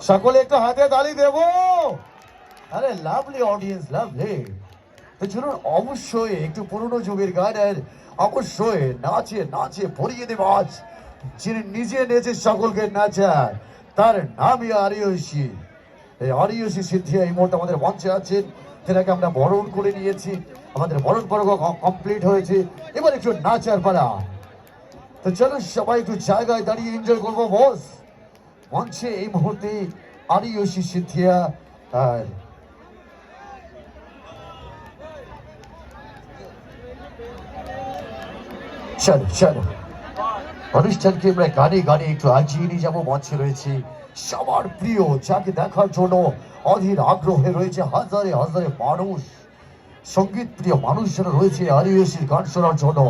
সকলে একটু হাতে তালি দেবো। আরে লাভলি অডিয়েন্স লাভলি তো চলুন অবশ্যই একটু পুরনো যুগের গানের অবশ্যই নাচে নাচে ভরিয়ে দেব আজ। যিনি নিজে নেচে সকলকে নাচায় তার নামই আরিয়সী। এই আরিয়সী সিদ্ধি এই মুহূর্তে আমাদের মঞ্চে আছেন। তেনাকে আমরা বরণ করে নিয়েছি। আমাদের বরণ পর্ব কমপ্লিট হয়েছে। এবার একটু নাচার পালা। তো চলো সবাই একটু জায়গায় দাঁড়িয়ে এনজয় করব বস মঞ্চে এই মুহূর্তে আরিয়সী সিদ্ধিয়া চলো চলো। অনুষ্ঠানকে আমরা গানে গানে একটু আগিয়ে নিয়ে যাব। মঞ্চে রয়েছে সবার প্রিয়, যাকে দেখার জন্য অধীর আগ্রহে রয়েছে হাজারে হাজারে মানুষ। সংগীত প্রিয় মানুষ রয়েছে আরিয়সীর গান শোনার জন্য।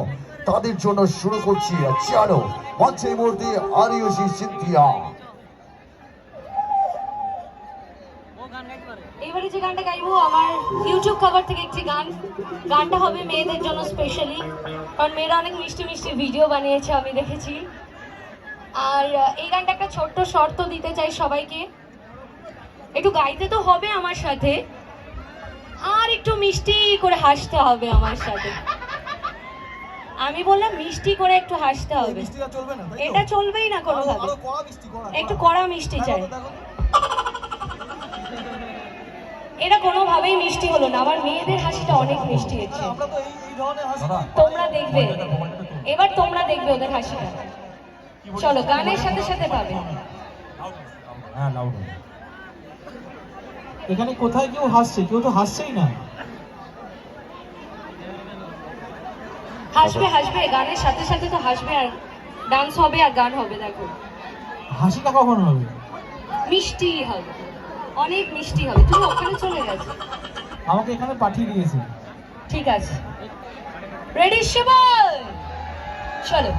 তাদের জন্য শুরু করছি। চলো, মঞ্চে মুহূর্তে আরিয়সী সিন্ধিয়া এবারে যে গানটা গাইবো আমার ইউটিউব কভার থেকে একটি গান। গানটা হবে মেয়েদের জন্য স্পেশালি কারণ মেয়েরা অনেক মিষ্টি মিষ্টি ভিডিও বানিয়েছে আমি দেখেছি। আর এই গানটা একটা ছোট্ট শর্ত দিতে চাই সবাইকে। একটু গাইতে তো হবে আমার সাথে আর একটু মিষ্টি করে হাসতে হবে আমার সাথে। আমি বললাম মিষ্টি করে একটু হাসতে হবে। মিষ্টিটা চলবে না তাই তো? এটা চলবেই না কড়া, একটু কড়া। মিষ্টি চাই। এটা কোনোভাবেই মিষ্টি হলো না। আমার মেয়েদের হাসিটা অনেক মিষ্টি হচ্ছে তোমরা দেখবে। এবার তোমরা দেখবে ওদের হাসিটা। চলো গানের সাথে সাথে পাবে। হ্যাঁ এখানে কোথায় কেউ হাসছে? কেউ তো হাসছেই না। হাসবে হাসবে গানের সাথে সাথে তো হাসবে আর ডান্স হবে আর গান হবে দেখো। হাসিটা কখন হবে? মিষ্টি হবে। অনেক মিষ্টি হবে। তুমি ওখানে চলে গেছো। আমাকে এখানে পাঠিয়ে দিয়েছে। ঠিক আছে। রেডি শিবল চলো।